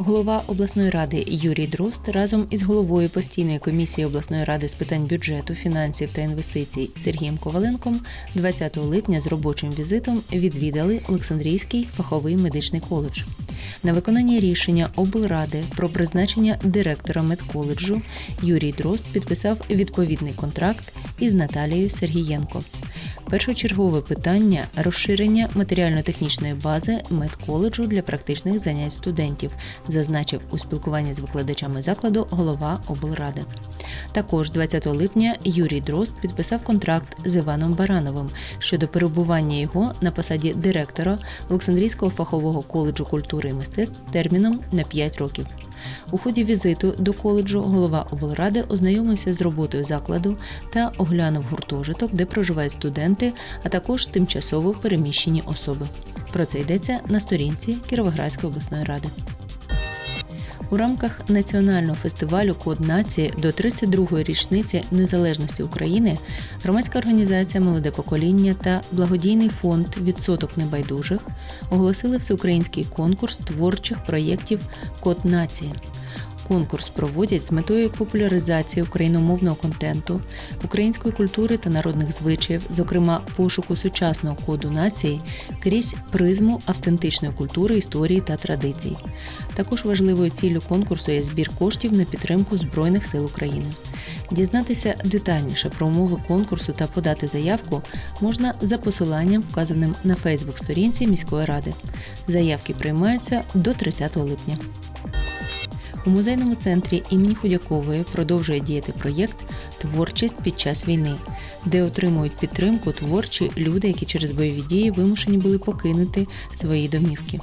Голова обласної ради Юрій Дрозд разом із головою постійної комісії обласної ради з питань бюджету, фінансів та інвестицій Сергієм Коваленком 20 липня з робочим візитом відвідали Олександрійський фаховий медичний коледж. На виконання рішення облради про призначення директора медколеджу Юрій Дрозд підписав відповідний контракт із Наталією Сергієнко. Першочергове питання розширення матеріально-технічної бази медколеджу для практичних занять студентів, зазначив у спілкуванні з викладачами закладу голова облради. Також 20 липня Юрій Дрозд підписав контракт з Іваном Барановим щодо перебування його на посаді директора Олександрійського фахового коледжу культури і мистецтв терміном на 5 років. У ході візиту до коледжу голова облради ознайомився з роботою закладу та оглянув гуртожиток, де проживають студенти, а також тимчасово переміщені особи. Про це йдеться на сторінці Кіровоградської обласної ради. У рамках національного фестивалю Код нації до 32-ї річниці незалежності України громадська організація Молоде покоління та благодійний фонд Відсоток небайдужих оголосили всеукраїнський конкурс творчих проєктів Код нації. Конкурс проводять з метою популяризації україномовного контенту, української культури та народних звичаїв, зокрема пошуку сучасного коду нації крізь призму автентичної культури, історії та традицій. Також важливою ціллю конкурсу є збір коштів на підтримку Збройних сил України. Дізнатися детальніше про умови конкурсу та подати заявку можна за посиланням, вказаним на Фейсбук-сторінці міської ради. Заявки приймаються до 30 липня. У музейному центрі імені Худякової продовжує діяти проєкт Творчість під час війни, де отримують підтримку творчі люди, які через бойові дії вимушені були покинути свої домівки.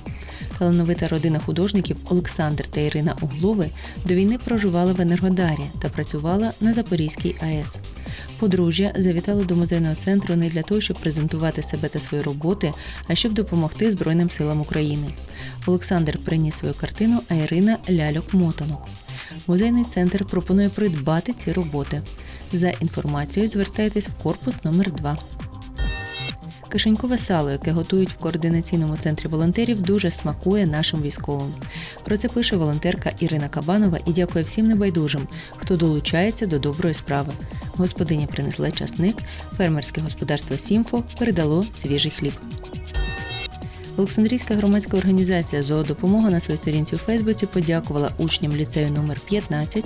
Талановита родина художників Олександр та Ірина Углови до війни проживала в Енергодарі та працювала на Запорізькій АЕС. Подружжя завітало до музейного центру не для того, щоб презентувати себе та свої роботи, а щоб допомогти Збройним силам України. Олександр приніс свою картину, а Ірина ляльок мотанок. Музейний центр пропонує придбати ці роботи. За інформацією звертайтесь в корпус номер 2 Кишенькове сало, яке готують в координаційному центрі волонтерів, дуже смакує нашим військовим. Про це пише волонтерка Ірина Кабанова і дякує всім небайдужим, хто долучається до доброї справи. Господиня принесла часник, фермерське господарство Сімфо передало свіжий хліб. Олександрійська громадська організація Зоодопомога на своїй сторінці у Фейсбуці подякувала учням ліцею номер 15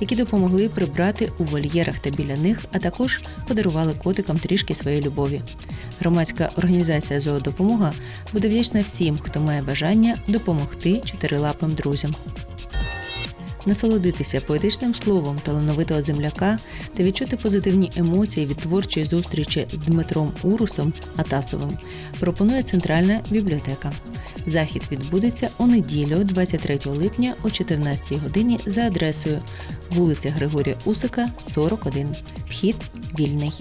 які допомогли прибрати у вольєрах та біля них, а також подарували котикам трішки своєї любові. Громадська організація Зоодопомога буде вдячна всім, хто має бажання допомогти чотирилапим друзям. Насолодитися поетичним словом талановитого земляка та відчути позитивні емоції від творчої зустрічі з Дмитром Урусом Атасовим пропонує Центральна бібліотека. Захід відбудеться у неділю, 23 липня о 14 годині за адресою вулиця Григорія Усика, 41. Вхід вільний.